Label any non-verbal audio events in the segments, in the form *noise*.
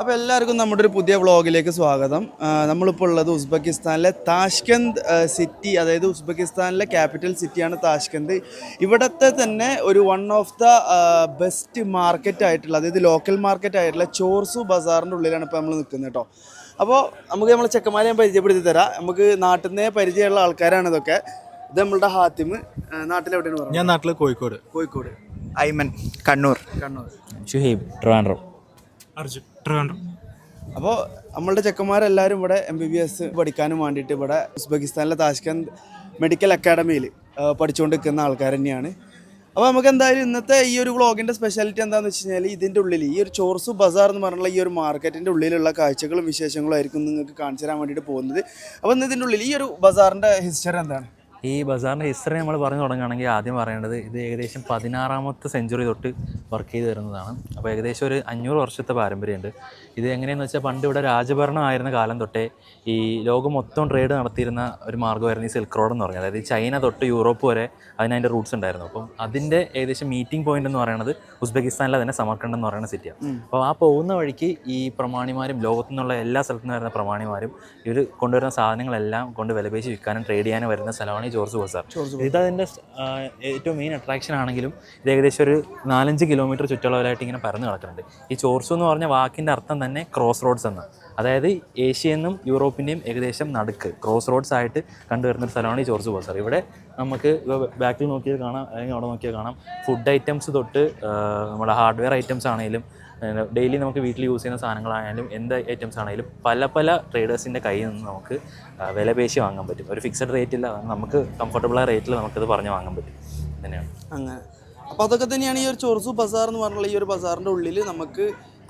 അപ്പോൾ എല്ലാവർക്കും നമ്മുടെ ഒരു പുതിയ വ്ളോഗിലേക്ക് സ്വാഗതം. നമ്മളിപ്പോൾ ഉള്ളത് ഉസ്ബെക്കിസ്ഥാനിലെ താഷ്കന്ത് സിറ്റി അതായത് ഉസ്ബെക്കിസ്ഥാനിലെ ക്യാപിറ്റൽ സിറ്റിയാണ് താഷ്കന്ത്. ഇവിടുത്തെ തന്നെ ഒരു one of the best market ആയിട്ടുള്ള അതായത് ലോക്കൽ മാർക്കറ്റ് ആയിട്ടുള്ള ചോർസു ബസാറിന്റെ ഉള്ളിലാണ് ഇപ്പോൾ നമ്മൾ നിൽക്കുന്നത് കേട്ടോ. അപ്പോൾ നമുക്ക് നമ്മൾ ചെക്കന്മാരെ ഞാൻ പരിചയപ്പെടുത്തി തരാം. നമുക്ക് നാട്ടിൽ നിന്നേ പരിചയമുള്ള ആൾക്കാരാണ് ഇതൊക്കെ. ഇത് നമ്മളുടെ ഹാത്തിമ്. നാട്ടിലെവിടെയാണ് പറഞ്ഞത്? ഞാൻ നാട്ടിൽ കോഴിക്കോട്. കോഴിക്കോട്. ഐമൻ കണ്ണൂർ. കണ്ണൂർ. ഷുഹൈബ് ട്രിവാൻഡ്രം. അർജുൻ. ട്രിവാൻഡ്രം അപ്പോൾ നമ്മളുടെ ചെക്കന്മാരെല്ലാവരും ഇവിടെ എം ബി ബി എസ് പഠിക്കാനും വേണ്ടിയിട്ട് ഇവിടെ ഉസ്ബെക്കിസ്ഥാനിലെ താഷ്കന്ദ് മെഡിക്കൽ അക്കാഡമിയിൽ പഠിച്ചുകൊണ്ട് നിൽക്കുന്ന ആൾക്കാർ തന്നെയാണ്. അപ്പോൾ നമുക്ക് എന്തായാലും ഇന്നത്തെ ഈ ഒരു വ്ളോഗിന്റെ സ്പെഷ്യാലിറ്റി എന്താണെന്ന് വെച്ച് കഴിഞ്ഞാൽ ഇതിന്റെ ഉള്ളിൽ ഈ ഒരു ചോർസ് ബസാർ എന്ന് പറഞ്ഞുള്ള ഈ ഒരു മാർക്കറ്റിന്റെ ഉള്ളിലുള്ള കാഴ്ചകളും വിശേഷങ്ങളും ആയിരിക്കും നിങ്ങൾക്ക് കാണിച്ചു തരാൻ വേണ്ടിയിട്ട് പോകുന്നത്. അപ്പോൾ ഇന്ന് ഇതിന്റെ ഉള്ളിൽ ഈ ഒരു ബസാറിന്റെ ഹിസ്റ്ററി എന്താണ്? ഈ ബസാറിന്റെ ഹിസ്റ്ററി നമ്മൾ പറഞ്ഞു തുടങ്ങുകയാണെങ്കിൽ ആദ്യം പറയേണ്ടത് ഇത് ഏകദേശം പതിനാറാമത്തെ സെഞ്ചുറി തൊട്ട് വർക്ക് ചെയ്ത് വരുന്നതാണ്. അപ്പോൾ ഏകദേശം ഒരു അഞ്ഞൂറ് വർഷത്തെ പാരമ്പര്യമുണ്ട്. ഇത് എങ്ങനെയെന്ന് വെച്ചാൽ പണ്ട് ഇവിടെ രാജഭരണം ആയിരുന്ന കാലം തൊട്ടേ ഈ ലോകം മൊത്തം ട്രേഡ് നടത്തിയിരുന്ന ഒരു മാർഗമായിരുന്നു ഈ സിൽക്ക് റോഡ് എന്ന് പറയുന്നത്. അതായത് ചൈന തൊട്ട് യൂറോപ്പ് വരെ അതിനതിന്റെ റൂട്ട്സ് ഉണ്ടായിരുന്നു. അപ്പം അതിന്റെ ഏകദേശം മീറ്റിംഗ് പോയിന്റ് എന്ന് പറയുന്നത് ഉസ്ബെക്കിസ്ഥാനിലെ തന്നെ സമർക്കണ്ട് എന്ന് പറയുന്ന സിറ്റിയാണ് അപ്പോൾ ആ പോകുന്ന വഴിക്ക് ഈ പ്രമാണിമാരും ലോകത്തു നിന്നുള്ള എല്ലാ സ്ഥലത്തു നിന്ന് വരുന്ന പ്രമാണിമാരും ഇവർ കൊണ്ടുവരുന്ന സാധനങ്ങളെല്ലാം കൊണ്ട് വിലപേശി വിൽക്കാനും ട്രേഡ് ചെയ്യാനും വരുന്ന സ്ഥലമാണ് ജോർജ് ബസാർ. ഇത് അതിന്റെ ഏറ്റവും മെയിൻ അട്രാക്ഷൻ ആണെങ്കിലും ഇത് ഏകദേശം ഒരു നാലഞ്ച് കിലോമീറ്റർ ചുറ്റളവിലായിട്ട് ഇങ്ങനെ പരന്ന് കിടക്കുന്നുണ്ട്. ഈ ചോർസു എന്ന് പറഞ്ഞ വാക്കിന്റെ അർത്ഥം തന്നെ ക്രോസ് റോഡ്സ് എന്ന്. അതായത് ഏഷ്യയെന്നും യൂറോപ്പിന്റെയും ഏകദേശം നടുക്ക് ക്രോസ് റോഡ്സ് ആയിട്ട് കണ്ടുവരുന്ന ഒരു സ്ഥലമാണ് ഈ ചോർസ് ബസാർ. ഇവിടെ നമുക്ക് ബാക്കിൽ നോക്കിയാൽ കാണാം അല്ലെങ്കിൽ അവിടെ നോക്കിയാൽ കാണാം. ഫുഡ് ഐറ്റംസ് തൊട്ട് നമ്മുടെ ഹാർഡ്വെയർ ഐറ്റംസ് ആണെങ്കിലും ഡെയിലി നമുക്ക് വീട്ടിൽ യൂസ് ചെയ്യുന്ന സാധനങ്ങളായാലും എന്ത് ഐറ്റംസ് ആണെങ്കിലും പല പല ട്രേഡേഴ്സിന്റെ കയ്യിൽ നിന്ന് നമുക്ക് വില പേശി വാങ്ങാൻ പറ്റും. ഒരു ഫിക്സഡ് റേറ്റില്ല നമുക്ക് കംഫർട്ടബിളായ റേറ്റിൽ നമുക്കത് പറഞ്ഞ് വാങ്ങാൻ പറ്റും. തന്നെയാണ് അങ്ങനെ. അപ്പോൾ അതൊക്കെ തന്നെയാണ് ഈ ഒരു ചോർസു ബസാർ എന്ന് പറഞ്ഞുള്ള ഈ ഒരു ബസാറിന്റെ ഉള്ളിൽ നമുക്ക്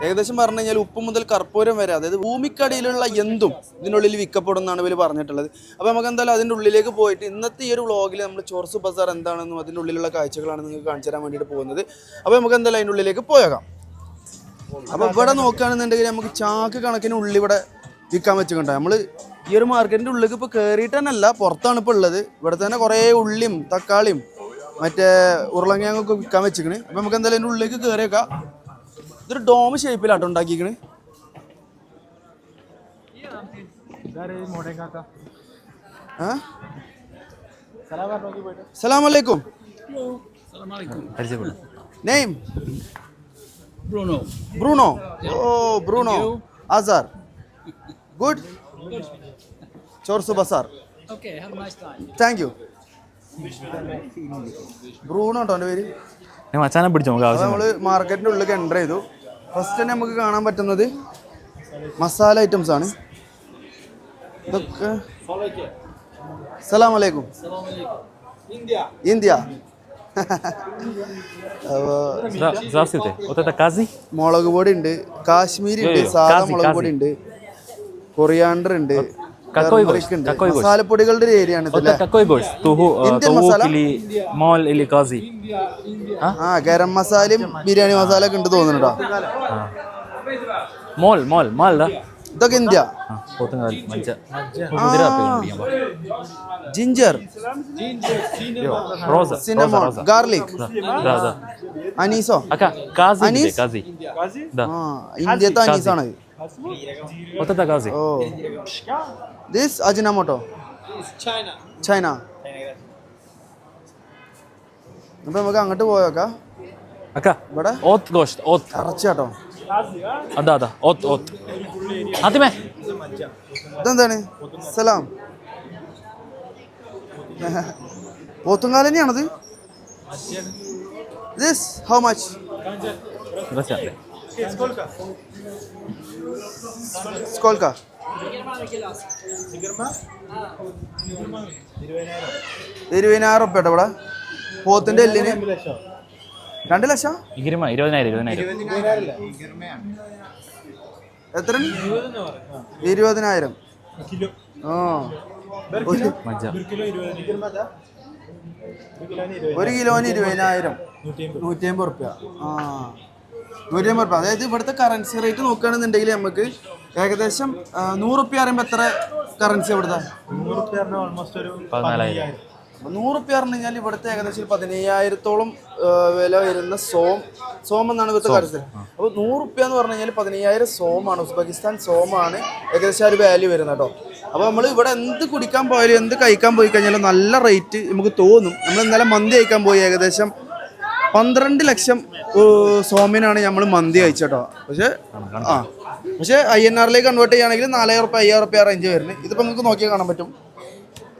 ഏകദേശം പറഞ്ഞു കഴിഞ്ഞാൽ ഉപ്പ് മുതൽ കർപ്പൂരം വരെ അതായത് ഭൂമിക്കടിയിലുള്ള എന്തും ഇതിനുള്ളിൽ വിൽക്കപ്പെടുന്നതാണ് ഇവർ പറഞ്ഞിട്ടുള്ളത്. അപ്പോൾ നമുക്ക് എന്തായാലും അതിന്റെ ഉള്ളിലേക്ക് പോയിട്ട് ഇന്നത്തെ ഈ ഒരു വ്ളോഗിൽ നമ്മൾ ചോർസു ബസാർ എന്താണെന്നും അതിന്റെ ഉള്ളിലുള്ള കാഴ്ചകളാണ് നിങ്ങൾക്ക് കാണിച്ചു തരാൻ വേണ്ടിയിട്ട് പോകുന്നത്. അപ്പോൾ നമുക്ക് എന്തായാലും അതിന്റെ ഉള്ളിലേക്ക് പോയേക്കാം. അപ്പോൾ ഇവിടെ നോക്കുകയാണെന്നുണ്ടെങ്കിൽ നമുക്ക് ചാക്ക് കണക്കിന് ഉള്ളി ഇവിടെ വിൽക്കാൻ വെച്ചിട്ടുണ്ടോ നമ്മൾ ഈ ഒരു മാർക്കറ്റിന്റെ ഉള്ളിൽ ഇപ്പോൾ കയറിയിട്ട് തന്നെ അല്ല പുറത്താണ് ഇപ്പോൾ ഉള്ളത്. ഇവിടെ തന്നെ കുറേ ഉള്ളിയും തക്കാളിയും മറ്റേ ഉരുളങ്ങിയൊക്കെ വിൽക്കാൻ വെച്ചിക്കണ് അപ്പോൾ നമുക്ക് എന്തായാലും അതിന്റെ ഉള്ളിലേക്ക് കയറിയേക്കാം ഇതൊരു ഡോം ഷേപ്പിലാട്ടോ ഉണ്ടാക്കിക്കണ് സലാമലൈക്കും സലാം അലൈക്കും Bruno. Oh, Bruno. Azar. Good? Good. Chorsu bazaar Okay, have a nice time. Thank you. Bruno കേട്ടോ എന്റെ പേര് ഞാൻ മച്ചാനെ പിടിച്ചു നമുക്ക് ആവശ്യം നമ്മൾ മാർക്കറ്റിന്റെ ഉള്ളിലേക്ക് എന്റർ ചെയ്തു ഫസ്റ്റ് തന്നെ നമുക്ക് കാണാൻ പറ്റുന്നത് മസാല ഐറ്റംസ് ആണ് ഇതൊക്കെ സലാം അലൈക്കും ഇന്ത്യ അപ്പോൾ മുളക് പൊടി ഉണ്ട് കാശ്മീരി ഉണ്ട് സാധാ മുളക് പൊടി ഉണ്ട് കൊറിയാണ്ടർ ഉണ്ട് മസാലപ്പൊടികളുടെ ആ? ഗരം ബിരിയാണി മസാല ഒക്കെ ഉണ്ട് തോന്നുന്നുണ്ടോ? മോൾ മോൾ മാൾ ഇതൊക്കെ India. Ginger. Cinnamon garlic. അനീസോ. Anise? ഇന്ത്യത്തെ അനീസാണ് ഓ. ദിസ് അജിനമോട്ടോ ചൈന അപ്പൊ നമുക്ക് അങ്ങോട്ട് പോയോക്കാ. ഇവിടെ? ഓത്ത് ഗോഷ്ട് ഓത്ത്. ഇറച്ചിയാട്ടോ അതാ അതാ. ഓത്ത് ഓത്ത്. ആദ്യമേ ഇതെന്താണ്? സലാം. പോത്തുംകാല ദിസ് ഹൗ മച്ച് സ്കോൾക്ക. ഇരുപതിനായിരം. ഇവിടെ? പോത്തിന്റെ എല്ലിന്? രണ്ട് ലക്ഷം? ഇഗിരിമ, ഇരുപതിനായിരം ഇരുപതിനായിരം. എത്ര? ഇരുപതിനായിരം. ആ. ഒരു- മജ്ജ. ഒരു കിലോന് ഇരുപതിനായിരം. നൂറ്റി അമ്പത് റുപ്യ ആ. നൂറ്റി അമ്പത് റുപ്യ അതായത് ഇവിടുത്തെ കറൻസി റേറ്റ് നോക്കുകയാണെന്നുണ്ടെങ്കിൽ നമുക്ക് ഏകദേശം നൂറ് റുപ്യ പറയുമ്പോൾ എത്ര കറൻസി ഇവിടുത്തെ? നൂറ് റുപ്യ പറഞ്ഞു കഴിഞ്ഞാൽ ഇവിടുത്തെ ഏകദേശം പതിനയ്യായിരത്തോളം വില വരുന്ന സോം സോം എന്നാണ് ഇവിടുത്തെ കരുതൽ അപ്പോൾ നൂറ് റുപ്യ എന്ന് പറഞ്ഞു കഴിഞ്ഞാൽ പതിനയ്യായിരം സോമാണ് ഉസ്ബെക്കിസ്ഥാൻ സോമാണ് ഏകദേശം ആ ഒരു വാല്യൂ വരുന്നത് കേട്ടോ. അപ്പോൾ നമ്മൾ ഇവിടെ എന്ത് കുടിക്കാൻ പോയാലും എന്ത് കഴിക്കാൻ പോയി കഴിഞ്ഞാലും നല്ല റേറ്റ് നമുക്ക് തോന്നും. നമ്മൾ ഇന്നലെ മന്തി കഴിക്കാൻ പോയി ഏകദേശം പന്ത്രണ്ട് ലക്ഷം സോമിനാണ് നമ്മൾ മന്തി കഴിച്ചേട്ടോ പക്ഷേ ആ. പക്ഷേ ഐ എൻ ആറിലേക്ക് കൺവേർട്ട് ചെയ്യുകയാണെങ്കിൽ നാലായിരം റുപ്യ അയ്യായിരം റുപ്യ റേഞ്ച് വരുന്നത്. ഇതിപ്പോൾ നമുക്ക് നോക്കിയാൽ കാണാൻ പറ്റും.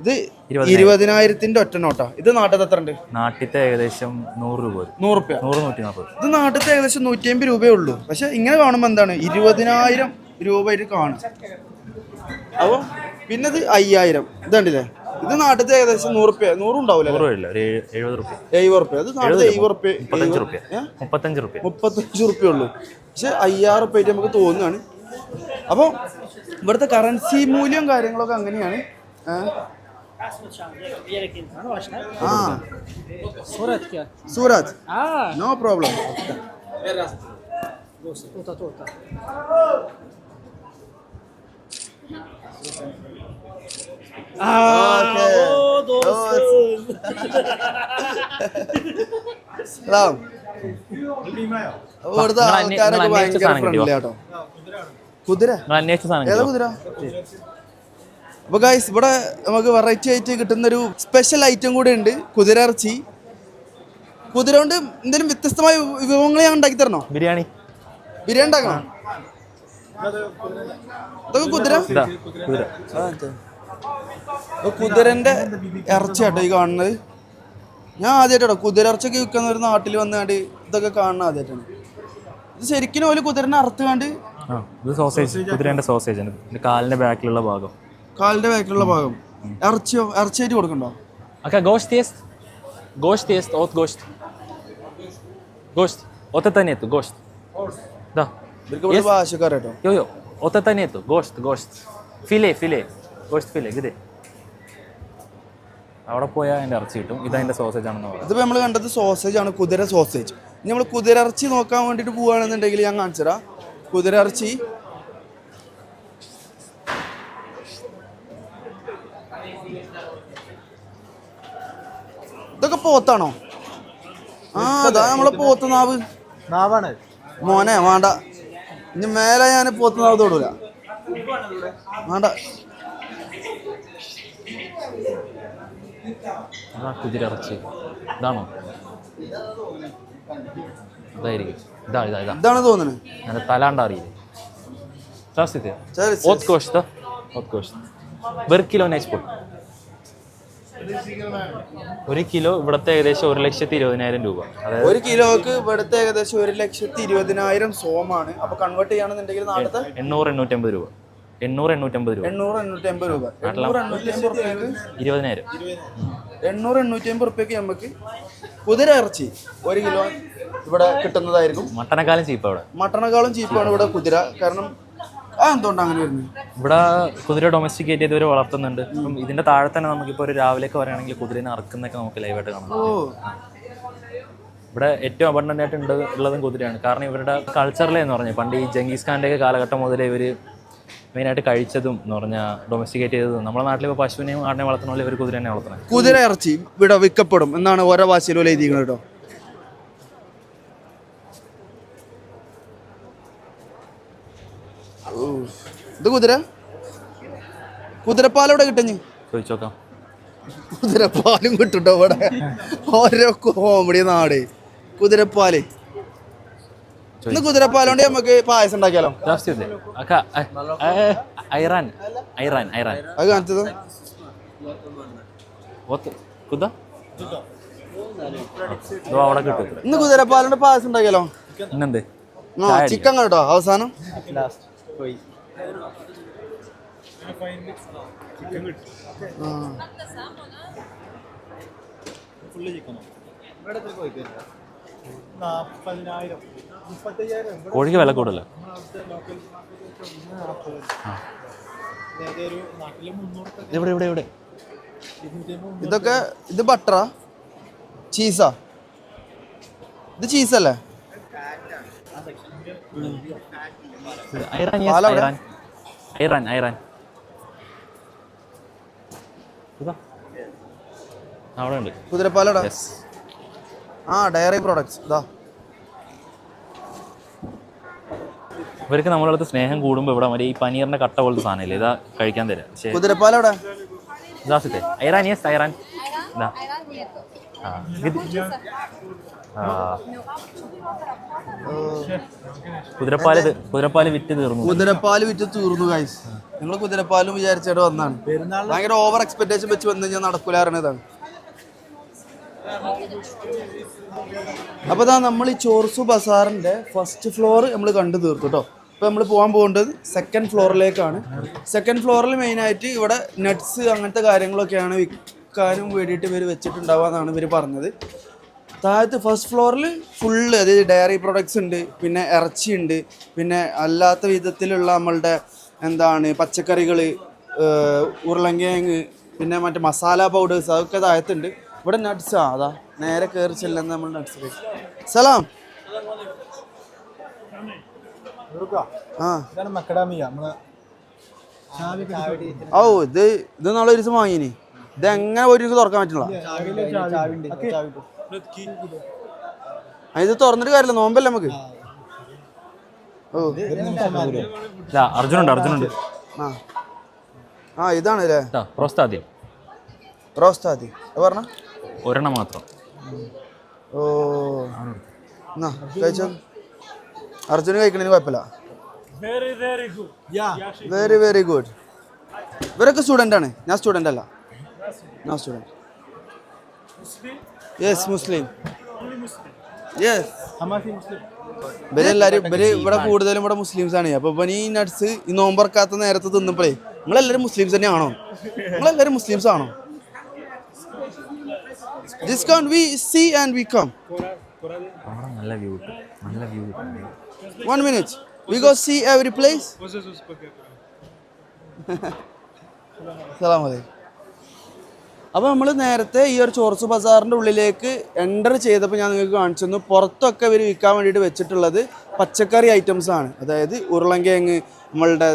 ഇത് ഇരുപതിനായിരത്തിന്റെ ഒറ്റ നോട്ടാ. ഇത് നാട്ടിൽ എത്ര ഉണ്ട് നാട്ടിലത്തെ ഏകദേശം നൂറ് രൂപ നൂറ് രൂപ നൂറ് നൂറ്റി നാൽപ്പത്. ഇത് നാട്ടിലത്തെ ഏകദേശം നൂറ്റി അമ്പത് രൂപയേ ഉള്ളൂ. പക്ഷെ ഇങ്ങനെ കാണുമ്പോൾ എന്താണ്? ഇരുപതിനായിരം രൂപ ഇത് കാണും. അപ്പോൾ പിന്നെ ഇത് അയ്യായിരം ഇതുണ്ടല്ലേ ഇത് നാട്ടിലത്തെ ഏകദേശം നൂറ് രൂപ നൂറ് എഴു- എഴുപത് റുപ്യ. എഴുപത് റുപ്യ. അത് നാട്ടിലത്തെ എഴുപത് റുപ്യ. മുപ്പത്തഞ്ച് റുപ്യ? മുപ്പത്തഞ്ച് ഉള്ളൂ. പക്ഷെ അയ്യായിരം റുപ്യ ആയിട്ട് നമുക്ക് തോന്നുകയാണ് അപ്പോൾ ഇവിടുത്തെ കറൻസി മൂല്യം കാര്യങ്ങളൊക്കെ അങ്ങനെയാണ്. હા સુરત કે સુરત હા નો પ્રોબ્લેમ તોતા તોતા സലാം ഇവിടുത്തെ ആൾക്കാരൊക്കെ ഭയങ്കര ഫ്രണ്ട്ലി ആട്ടോ. കുതിര? ഏതാ കുതിര? അപ്പൊ ഗൈസ് ഇവിടെ നമുക്ക് വെറൈറ്റി ആയിട്ട് കിട്ടുന്നൊരു സ്പെഷ്യൽ ഐറ്റം കൂടെ ഉണ്ട് കുതിര ഇറച്ചി. കുതിര കൊണ്ട് എന്തെങ്കിലും വ്യത്യസ്തമായ വിഭവങ്ങൾ ഞാൻ ഉണ്ടാക്കി തരണോ? ബിരിയാണി. ബിരിയാണി ഉണ്ടാക്കണം? ഇതൊക്കെ കുതിര? കുതിരന്റെ ഇറച്ചിയാട്ടോ ഈ കാണുന്നത്. ഞാൻ ആദ്യമായിട്ടോ കുതിര ഇറച്ചിയൊക്കെ വിൽക്കുന്ന ഒരു നാട്ടിൽ വന്നാണ്ട് ഇതൊക്കെ കാണുന്ന ആദ്യമായിട്ടാണ് ഇത് ശരിക്കും ഒരു കുതിരനെ അറുത്ത് കണ്ട് ഇത് സോസേജ് കുതിരേന്റെ സോസേജ് ആണ്. കാലിന്റെ ബാക്കിലുള്ള ഭാഗം. കാലിന്റെ ബാക്കിലുള്ള ഭാഗം ഇറച്ചിയോ ഇറച്ചിയായിട്ട് കൊടുക്കണ്ടോ Aka, gość jest? Gość jest od gość. Gość. Od это нету, gość. Да. ഇവർക്ക് ഇവിടെ ഭാഷക്കാരട്ടോ Йо, йо. От это нету, gość, gość. Филе, филе. Gość file где? അവിടെ പോയാൽ അതിൻ്റെ ഇറച്ചി കിട്ടും ഇത് അതിൻ്റെ സോസേജ് ആണെന്ന് പറയാം ഇതിപ്പോ നമ്മൾ കണ്ടത് സോസേജ് ആണ് കുതിര സോസേജ് ഇനി നമ്മൾ കുതിര ഇറച്ചി നോക്കാൻ വേണ്ടിട്ട് പോവുകയാണെന്നുണ്ടെങ്കിൽ ഞാൻ കാണിച്ചതാ കുതിര ഇറച്ചി പോത്താണോ ആ അതാ നമ്മളെ പോത്ത് നാവ് നാവാണ് മോനെ വേണ്ട ഇനി മേലെ ഞാൻ പോത്ത് നാവ് തൊടൂല വേണ്ട അതാ കുതിര ഇറച്ചി ഇതാണോ ഇതായിരിക്കും ഇതാ ഇതാ ഇതാ ഇതാണ് തോന്നുന്നത് എൻ്റെ തല കണ്ടാ അറിയില്ലേ Здравствуйте. ശരി, От gość, да? От gość. ഒരു കിലോ നെയ്സ്പൂൺ ഒരു കിലോ ഇവിടുത്തെ ഏകദേശം ഒരു ലക്ഷത്തി ഇരുപതിനായിരം രൂപ. അതായത് ഒരു കിലോക്ക് ഇവിടുത്തെ ഏകദേശം ഒരു ലക്ഷത്തി ഇരുപതിനായിരം സോമാണ്. അപ്പൊ കൺവേർട്ട് ചെയ്യുകയാണെന്നുണ്ടെങ്കിൽ നാളത്തെ എണ്ണൂറ് എണ്ണൂറ്റമ്പത് രൂപ. എണ്ണൂറ് എണ്ണൂറ്റമ്പത് രൂപ. എണ്ണൂറ് എണ്ണൂറ്റമ്പത് രൂപ. എണ്ണൂറ് എണ്ണൂറ്റി അമ്പത് റുപ്യക്ക് ഇരുപതിനായിരം. എണ്ണൂറ് എണ്ണൂറ്റമ്പത് റുപ്യക്ക് നമുക്ക് കുതിര ഇറച്ചി ഒരു കിലോ ഇവിടെ കിട്ടുന്നതായിരിക്കും. മട്ടണക്കാളും ചീപ്പ് അവിടെ മട്ടണക്കാളും ചീപ്പാണ് ഇവിടെ കുതിര. കാരണം എന്തുകൊണ്ട് അങ്ങനെ വരുന്നത് ഇവിടെ കുതിര ഡൊമസ്റ്റിക്കേറ്റ് ചെയ്ത് ഇവർ വളർത്തുന്നുണ്ട്. അപ്പം ഇതിന്റെ താഴെ തന്നെ നമുക്കിപ്പോൾ ഒരു രാവിലെയൊക്കെ പറയുകയാണെങ്കിൽ കുതിരനെ അറക്കുന്നൊക്കെ നമുക്ക് ലൈവായിട്ട് കാണാം. ഓ. ഇവിടെ ഏറ്റവും അബണ്ടന്റ് ആയിട്ട് ഉണ്ട് ഉള്ളതും കുതിരയാണ്. കാരണം ഇവരുടെ കൾച്ചറിലെ എന്ന് പറഞ്ഞാൽ പണ്ട് ഈ ജംഗീസ് ഖാന്റെ ഒക്കെ കാലഘട്ടം മുതലേ ഇവർ മെയിനായിട്ട് കഴിച്ചതും എന്ന് പറഞ്ഞാൽ ഡൊമസ്റ്റിക്കേറ്റ് ചെയ്തതും. നമ്മുടെ നാട്ടിൽ ഇപ്പോൾ പശുവിനെയും ആടിനെ വളർത്തണമല്ലോ ഇവർ കുതിരനെ വളർത്തണം കുതിര ഇറച്ചി ഇവിടെ വിൽക്കപ്പെടും എന്നാണ് ഓരോ ഭാഷയിലും എഴുതിയിരിക്കുന്നത് കേട്ടോ. ഇത് കുതിര? കുതിരപ്പാൽ എവിടെ കിട്ടഞ്ഞ് ചോദിച്ചോക്കാം. കുതിരപ്പാലും കിട്ടുട്ടോ ഇവിടെ. ഓരോ കോമഡി നാട്. കുതിരപ്പാൽ. ഇന്ന് കുതിരപ്പാലോണ്ട് നമുക്ക് പായസം ഉണ്ടാക്കിയാലോ? ഐറാൻ. ഐറാൻ ഐറാൻ. അത് കാണിച്ചത്? കിട്ടും. ഇന്ന് കുതിരപ്പാലോണ്ട് പായസം ഉണ്ടാക്കിയാലോ? ചിക്കൻ കേട്ടോ ആ ചിക്കൻ കേട്ടോ അവസാനം ആ. നാൽപ്പതിനായിരം മുപ്പത്തയ്യായിരം കോഴിക്ക് വില ഇവിടെ ഇതൊക്കെ ഇത് ബട്ടറാ ചീസാ ഇത് ചീസല്ലേ ഐറാൻ? ഐറാൻ ഐറാൻ ഐറാൻ ഇതാ. അവിടെ ഉണ്ട്. കുതിരപ്പാലടാ. ആ ഡയറി പ്രോഡക്ട്സ് ഇതാ. ഇവർക്ക് നമ്മളടുത്ത് സ്നേഹം കൂടുമ്പോൾ ഇവിടെ മറ്റേ ഈ പനീറിന്റെ കട്ട പോലത്തെ സാധനമില്ലേ? ഇതാ കഴിക്കാൻ തരാം. കുതിരപ്പാലവിടെ ഐറാൻ യെസ് ഐറാൻ കുതിരപ്പാൽ കുതിരപ്പാൽ വിറ്റ് തീർന്നു. കുതിരപ്പാൽ വിറ്റ് തീർന്നു ഗൈസ് നിങ്ങൾ കുതിരപ്പാലും വിചാരിച്ചിട്ട് വന്നാണ്. ഭയങ്കര ഓവർ എക്സ്പെക്ടേഷൻ വെച്ച് വന്നു കഴിഞ്ഞാൽ നടക്കൂല അപ്പോൾ അപ്പൊ ഇതാ നമ്മൾ ഈ ചോർസു ബസാറിന്റെ ഫസ്റ്റ് ഫ്ലോർ നമ്മൾ കണ്ടു തീർത്തു കേട്ടോ ഇപ്പൊ നമ്മൾ പോകാൻ പോകേണ്ടത് സെക്കൻഡ് ഫ്ലോറിലേക്കാണ് സെക്കൻഡ് ഫ്ലോറിൽ മെയിൻ ആയിട്ട് ഇവിടെ നട്ട്സ് അങ്ങനത്തെ കാര്യങ്ങളൊക്കെയാണ് വിൽക്കാനും വേണ്ടിയിട്ട് ഇവർ വെച്ചിട്ടുണ്ടാവുക എന്നാണ് ഇവർ പറഞ്ഞത്. താഴത്ത് ഫസ്റ്റ് ഫ്ലോറിൽ ഫുള്ള് അതായത് ഡയറി പ്രൊഡക്ട്സ് ഉണ്ട് പിന്നെ ഇറച്ചി ഉണ്ട് പിന്നെ അല്ലാത്ത വിധത്തിലുള്ള നമ്മളുടെ എന്താണ് പച്ചക്കറികൾ ഉരുളങ്കിഴങ്ങ് പിന്നെ മറ്റേ മസാല പൗഡേഴ്സ് അതൊക്കെ താഴത്തുണ്ട്. ഇവിടെ നട്ട്സ് ആ അതാ. നേരെ കയറി ചെല്ലുന്ന നമ്മൾ നട്ട്സ് സലാം. ആ. ഓ ഇത് ഇത് നാളെ ഒരു ദിവസം വാങ്ങിനി. ഇത് എങ്ങനെ ഒരു ദിവസം തുറക്കാൻ പറ്റില്ല. ഇത് തുറന്നിട്ട് കാര്യമില്ല നോമ്പല്ലേ നമുക്ക്? ഓ. അർജുനുണ്ട് അർജുനുണ്ട്. ആ. ആ ഇതാണ് അല്ലേ? പ്രോസ്താദ്യം റോസ്റ്റാതി പറഞ്ഞ. ഒരെണ്ണം മാത്രം. ഓ. എന്നാ കഴിച്ചോ? അർജുന് കഴിക്കണതിന് കുഴപ്പമില്ല. വെരി വെരി ഗുഡ് ഇവരൊക്കെ സ്റ്റുഡന്റ് ആണ്. ഞാൻ സ്റ്റുഡന്റ് അല്ല. ഞാൻ സ്റ്റുഡന്റ് Muslim? മുസ്ലിം യെസ് ഹമാസി മുസ്ലിം ഇവരെല്ലാരും ഇവർ ഇവിടെ കൂടുതലും ഇവിടെ മുസ്ലിംസ് ആണ്. അപ്പൊ ഇവൻ ഈ നട്സ് ഈ നോമ്പറക്കാത്ത നേരത്തെ തിന്നപ്പോഴേ നിങ്ങളെല്ലാരും മുസ്ലിംസ് തന്നെയാണോ? നിങ്ങളെല്ലാരും മുസ്ലിംസ് ആണോ? Discount we see and we come നല്ല വ്യൂ നല്ല view one minute we go see every place സലാം അലൈക്കും അപ്പോൾ നമ്മൾ നേരത്തെ ഈ ഒരു ചോർസ് ബസാറിന്റെ ഉള്ളിലേക്ക് എന്റർ ചെയ്തപ്പോൾ ഞാൻ നിങ്ങൾക്ക് കാണിച്ചു തന്നു പുറത്തൊക്കെ ഇവർ വിൽക്കാൻ വേണ്ടിയിട്ട് വെച്ചിട്ടുള്ളത് പച്ചക്കറി ഐറ്റംസ് ആണ്. അതായത് ഉരുളങ്കിഴങ്ങ് നമ്മളുടെ